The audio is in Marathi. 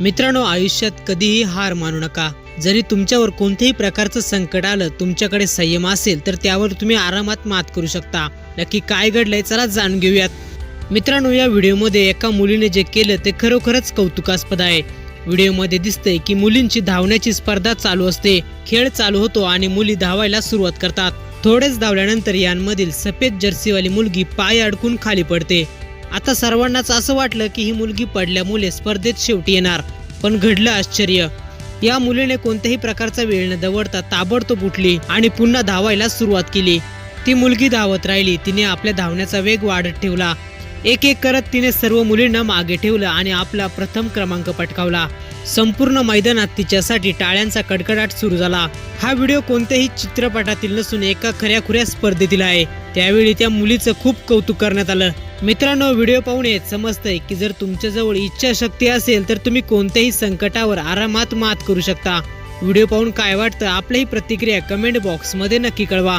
मित्रांनो आयुष्यात कधीही हार मानू नका. जरी तुमच्यावर कोणत्याही प्रकारचं संकट आलं तुमच्याकडे संयम असेल तर त्यावर तुम्ही आरामात मात करू शकता. नक्की काय घडलंय चला जाणून घेऊयात. मित्रांनो या व्हिडिओमध्ये एका मुलीने जे केलं ते खरोखरच कौतुकास्पद आहे. व्हिडिओमध्ये दिसतंय की मुलींची धावण्याची स्पर्धा चालू असते खेळ चालू होतो आणि मुली धावायला सुरुवात करतात. थोडेच धावल्यानंतर यांमधील सफेद जर्सीवाली मुलगी पाय अडकून खाली पडते. आता सर्वांनाच असं वाटलं की ही मुलगी पडल्यामुळे स्पर्धेत शेवटी येणार. पण घडलं आश्चर्य. या मुलीने कोणत्याही प्रकारचा वेळ न दवडता ताबडतोब उठली आणि पुन्हा धावायला सुरुवात केली. ती मुलगी धावत राहिली तिने आपल्या धावण्याचा वेग वाढत ठेवला. एक एक करत तिने सर्व मुलींना मागे ठेवलं आणि आपला प्रथम क्रमांक पटकावला. संपूर्ण मैदानात तिच्यासाठी टाळ्यांचा कडकडाट सुरू झाला. हा व्हिडिओ कोणत्याही चित्रपटातील नसून एका खऱ्याखुऱ्या स्पर्धेतील आहे. त्यावेळी त्या मुलीचं खूप कौतुक करण्यात आलं. मित्रांनो व्हिडिओ पाहून येत समजतंय की जर तुमच्याजवळ इच्छाशक्ती असेल तर तुम्ही कोणत्याही संकटावर आरामात मात करू शकता. व्हिडिओ पाहून काय वाटतं आपलीही प्रतिक्रिया कमेंट बॉक्समध्ये नक्की कळवा.